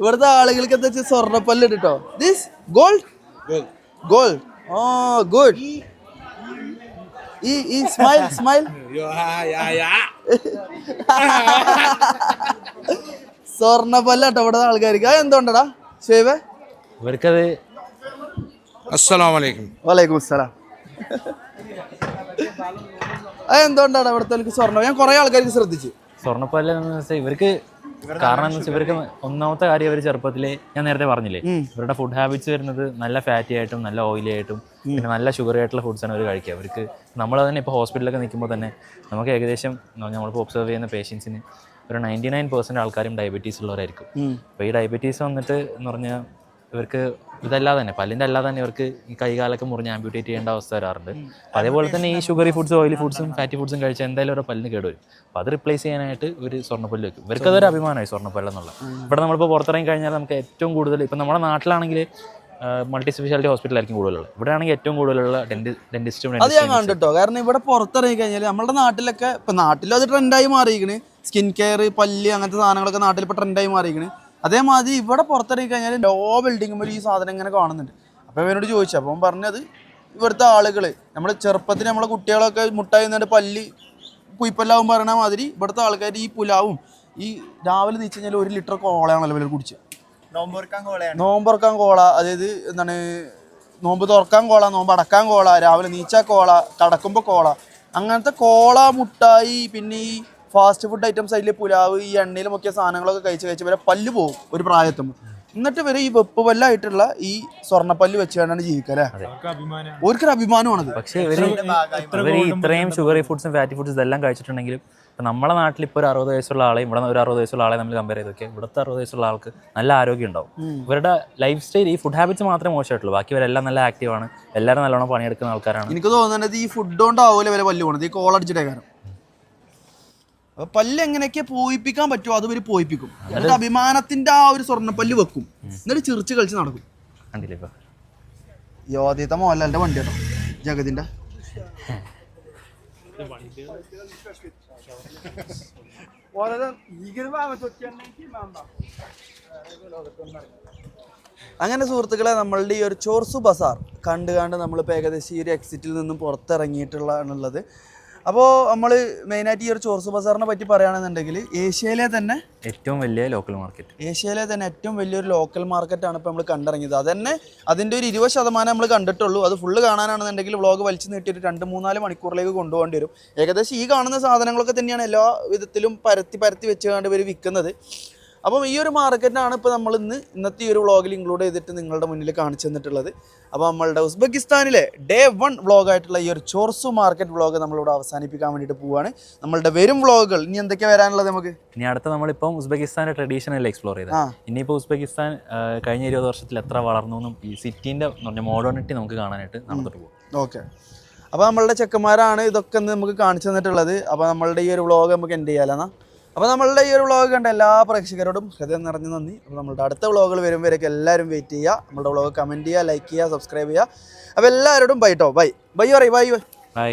ഇവിടുത്തെ ആളുകൾക്ക് എന്താ വെച്ചാൽ സ്വർണപ്പല്ല് ഇട്ടോ this gold gold oh good ഈ ഈ സ്മൈൽ സ്മൈൽ സ്വർണപ്പല്ല കേട്ടോ ഇവിടുത്തെ ആൾക്കാർക്ക്. എന്തുകൊണ്ടടാ? ഷേവ് ഇവർക്കത് അസ്സലാമലൈക്കും വലൈക്കും അസ്സലാം അത് എന്തുകൊണ്ടാണ് അവിടുത്തെ സ്വർണം? ഞാൻ കുറെ ആൾക്കാർക്ക് ശ്രദ്ധിച്ചു. സ്വർണപ്പല്ല ഇവർക്ക് കാരണം എന്ന് വെച്ചാൽ ഇവർക്ക് ഒന്നാമത്തെ കാര്യം അവർ ചെറുപ്പത്തിലെ ഞാൻ നേരത്തെ പറഞ്ഞില്ലേ ഇവരുടെ ഫുഡ് ഹാബിറ്റ്സ് വരുന്നത് നല്ല ഫാറ്റി ആയിട്ടും നല്ല ഓയിലി ആയിട്ടും പിന്നെ നല്ല ഷുഗർ ആയിട്ടുള്ള ഫുഡ്സാണ് അവർ കഴിക്കുക. അവർക്ക് നമ്മൾ തന്നെ ഇപ്പോൾ ഹോസ്പിറ്റലിലൊക്കെ നിൽക്കുമ്പോൾ തന്നെ നമുക്ക് ഏകദേശം നമ്മളിപ്പോൾ ഒബ്സർവ് ചെയ്യുന്ന പേഷ്യൻസിന് ഒരു നയന്റി നയൻ പെർസെന്റ് ആൾക്കാരും ഡയബറ്റീസ് ഉള്ളവരായിരിക്കും. അപ്പോൾ ഈ ഡയബറ്റീസ് വന്നിട്ട് എന്ന് പറഞ്ഞാൽ ഇവർക്ക് ഇതല്ലാതെ തന്നെ പല്ലിന്റെ അല്ലാതെ തന്നെ ഇവർക്ക് ഈ കൈകാലൊക്കെ മുറിഞ്ഞ് ആംബ്യൂട്ടേറ്റ് ചെയ്യേണ്ട അവസ്ഥ വരാറുണ്ട്. അതേപോലെ തന്നെ ഈ ഷുഗറി ഫുഡ്സ് ഓയിലി ഫുഡ്സും ഫാറ്റി ഫുഡ്സും കഴിച്ചാൽ എന്തായാലും ഓരോ പല്ലിന് കേടുവരും. അപ്പോൾ അത് റിപ്ലേസ് ചെയ്യാനായിട്ട് ഒരു സ്വർണപ്പല്ല് വെക്കും. ഇവർക്ക് അതൊരു അഭിമാനമായി സ്വർണപ്പല്ലെന്നുള്ള ഇവിടെ നമ്മളിപ്പോൾ പുറത്തിറങ്ങി കഴിഞ്ഞാൽ നമുക്ക് ഏറ്റവും കൂടുതൽ ഇപ്പം നമ്മുടെ നാട്ടിലാണെങ്കിൽ മൾട്ടി സ്പെഷ്യാലിറ്റി ഹോസ്പിറ്റലായിരിക്കും കൂടുതലുള്ളത്. ഇവിടെ ആണെങ്കിൽ ഏറ്റവും കൂടുതലുള്ള ഡെന്റി ഡെന്റിസ്റ്റും അത് ഞാൻ കണ്ടിട്ടോ. കാരണം ഇവിടെ പുറത്തിറങ്ങി കഴിഞ്ഞാൽ നമ്മുടെ നാട്ടിലൊക്കെ ഇപ്പം നാട്ടിലും അത് ട്രെൻഡായി മാറിയിരിക്കണ്. സ്കിൻ കെയർ പല്ല് അങ്ങനത്തെ സാധനങ്ങളൊക്കെ നാട്ടിൽ ഇപ്പോൾ ട്രെൻഡായി മാറിയിരിക്കണ്. അതേമാതിരി ഇവിടെ പുറത്തിറങ്ങി കഴിഞ്ഞാൽ ലോ ബിൽഡിങ്ങുമ്പോൾ ഈ സാധനം ഇങ്ങനെ കാണുന്നുണ്ട്. അപ്പോൾ ഇവനോട് ചോദിച്ചു അപ്പം പറഞ്ഞത് ഇവിടുത്തെ ആളുകൾ നമ്മൾ ചെറുപ്പത്തിൽ നമ്മളെ കുട്ടികളൊക്കെ മുട്ടായി നിന്നിട്ട് പല്ലി പുയ്പല്ലാവും പറയണ മാതിരി ഇവിടുത്തെ ആൾക്കാർ ഈ പുലാവും ഈ രാവിലെ നീച്ച് കഴിഞ്ഞാൽ ഒരു ലിറ്റർ കോളയാണല്ലോ ഇവർ കുടിച്ച്. നോമ്പുറക്കാൻ കോള അതായത് എന്താണ് നോമ്പ് തുറക്കാൻ കോള നോമ്പ് അടക്കാൻ കോള രാവിലെ നീച്ചാ കോള കടക്കുമ്പോൾ കോള അങ്ങനത്തെ കോള മുട്ടായി പിന്നെ ഈ ഫാസ്റ്റ് ഫുഡ് ഐറ്റംസ് അതിൽ പുലാവ് ഈ എണ്ണയിൽ മുക്കിയ സാധനങ്ങളൊക്കെ കഴിച്ച് കഴിച്ച് വരെ പല്ല് പോകും ഒരു പ്രായത്തുമ്പോൾ. എന്നിട്ട് വരെ ഈ വെപ്പ് പല്ലായിട്ടുള്ള ഈ സ്വർണപ്പല്ല് വെച്ചുകൊണ്ടാണ് ജീവിക്കുക അല്ലേ? ഓർക്കൊരു അഭിമാനമാണത്. പക്ഷേ ഇവർ ഇത്രയും ഷുഗറി ഫുഡ്സും ഫാറ്റി ഫുഡ്സും ഇതെല്ലാം കഴിച്ചിട്ടുണ്ടെങ്കിലും ഇപ്പം നമ്മളെ നാട്ടിൽ ഇപ്പോൾ ഒരു അറുപത് വയസ്സുള്ള ആളെ ഇവിടെ ഒരു അറുപത് വയസ്സുള്ള ആളെ നമ്മൾ കമ്പയർ ചെയ്തൊക്കെ ഇവിടുത്തെ അറുപത് വയസ്സുള്ള ആൾക്ക് നല്ല ആരോഗ്യം ഉണ്ടാവും. ഇവരുടെ ലൈഫ് സ്റ്റൈൽ ഈ ഫുഡ് ഹാബിറ്റ്സ് മാത്രമേ മോശമായിട്ടുള്ളൂ. ബാക്കി ഇവരെല്ലാം നല്ല ആക്റ്റീവാണ് എല്ലാവരും നല്ലോണം പണിയെടുക്കുന്ന ആൾക്കാരാണ്. എനിക്ക് തോന്നുന്നത് ഈ ഫുഡ് കൊണ്ടാവില്ല വരെ പല്ല് പോണത്. ഈ കോളടിച്ചിട്ടേ കാരണം. പല്ല് എങ്ങനെയൊക്കെ പോയിപ്പിക്കാൻ പറ്റുമോ അത് ഇവർ പോയിപ്പിക്കും. എന്നിട്ട് അഭിമാനത്തിന്റെ ആ ഒരു സ്വർണ പല്ല് വെക്കും എന്നിട്ട് ചിറിച്ച് കളിച്ച് നടക്കും. കണ്ടില്ലേ ഇപ്പം? യോദ്യത്തെ മോഹൻലാലിന്റെ വണ്ടി കേട്ടോ. ജഗതിന്റെ. അങ്ങനെ സുഹൃത്തുക്കളെ നമ്മളുടെ ഈ ഒരു ചോർസു ബസാർ കണ്ട് കണ്ട് നമ്മളിപ്പോൾ ഏകദേശം ഈ ഒരു എക്സിറ്റിൽ നിന്നും പുറത്തിറങ്ങിയിട്ടുള്ളതാണുള്ളത്. അപ്പോൾ നമ്മൾ മെയിനായിട്ട് ഈ ഒരു ചോർസ് ബസാറിനെ പറ്റി പറയുകയാണെന്നുണ്ടെങ്കിൽ ഏഷ്യയിലെ തന്നെ ഏറ്റവും വലിയ ലോക്കൽ മാർക്കറ്റ് ഏഷ്യയിലെ തന്നെ ഏറ്റവും വലിയൊരു ലോക്കൽ മാർക്കറ്റാണ് ഇപ്പോൾ നമ്മൾ കണ്ടിറങ്ങിയത്. അതന്നെ അതിന്റെ ഒരു ഇരുപത് ശതമാനം നമ്മൾ കണ്ടിട്ടുള്ളൂ. അത് ഫുള്ള് കാണാനാണെന്നുണ്ടെങ്കിൽ വ്ളോഗ് വലിച്ചു നീട്ടി നീട്ടിയിട്ട് രണ്ട് മൂന്നാൽ മണിക്കൂറിലേക്ക് കൊണ്ടുപോകേണ്ടി വരും. ഏകദേശം ഈ കാണുന്ന സാധനങ്ങളൊക്കെ തന്നെയാണ് എല്ലാ വിധത്തിലും പരത്തി പരത്തി വെച്ചുകൊണ്ട് ഇവർ വിൽക്കുന്നത്. അപ്പം ഈ ഒരു മാർക്കറ്റാണ് ഇപ്പോൾ നമ്മൾ ഇന്ന് ഇന്നത്തെ ഈ ഒരു വ്ളോഗിൽ ഇൻക്ലൂഡ് ചെയ്തിട്ട് നിങ്ങളുടെ മുന്നിൽ കാണിച്ചു തന്നിട്ടുള്ളത്. അപ്പോൾ നമ്മളുടെ ഉസ്ബെക്കിസ്ഥാനിലെ ഡേ വൺ വ്ളോഗായിട്ടുള്ള ഈ ഒരു ചോർസു മാർക്കറ്റ് വ്ളോഗ് നമ്മളിവിടെ അവസാനിപ്പിക്കാൻ വേണ്ടിയിട്ട് പോവുകയാണ് നമ്മളുടെ വരും വ്ളോഗുകൾ ഇനി എന്തൊക്കെയാണ് വരാനുള്ളത് നമുക്ക്? ഇനി അടുത്ത നമ്മളിപ്പം ഉസ്ബെക്കിസ്ഥാന്റെ ട്രഡീഷണൽ എക്സ്പ്ലോർ ചെയ്തത്. ഇനിയിപ്പോൾ ഉസ്ബെക്കിസ്ഥാൻ കഴിഞ്ഞ ഇരുപത് വർഷത്തിൽ എത്ര വളർന്നു എന്നും ഈ സിറ്റീന്റെ പറഞ്ഞ മോഡേണിറ്റി നമുക്ക് കാണാനായിട്ട് നടന്നിട്ട് പോകും. ഓക്കെ അപ്പോൾ നമ്മളുടെ ചെക്കന്മാരാണ് ഇതൊക്കെ നമുക്ക് കാണിച്ചു തന്നിട്ടുള്ളത്. അപ്പോൾ നമ്മളുടെ ഈ ഒരു വ്ളോഗ് നമുക്ക് എൻഡ് ചെയ്യാലെന്നാ അപ്പോൾ നമ്മളുടെ ഈ ഒരു വ്ളോഗ് കണ്ട എല്ലാ പ്രേക്ഷകരോടും ഹൃദയം നിറഞ്ഞ നന്ദി. അപ്പോൾ നമ്മളുടെ അടുത്ത വ്ളോഗുകൾ വരുമ്പോഴേക്കും എല്ലാവരും വെയിറ്റ് ചെയ്യുക. നമ്മളുടെ വ്ളോഗ് കമന്റ് ചെയ്യുക ലൈക്ക് ചെയ്യുക സബ്സ്ക്രൈബ് ചെയ്യുക. അപ്പോൾ എല്ലാവരോടും ബൈ കേട്ടോ ബൈ ബൈ പറയും ബൈ ബൈ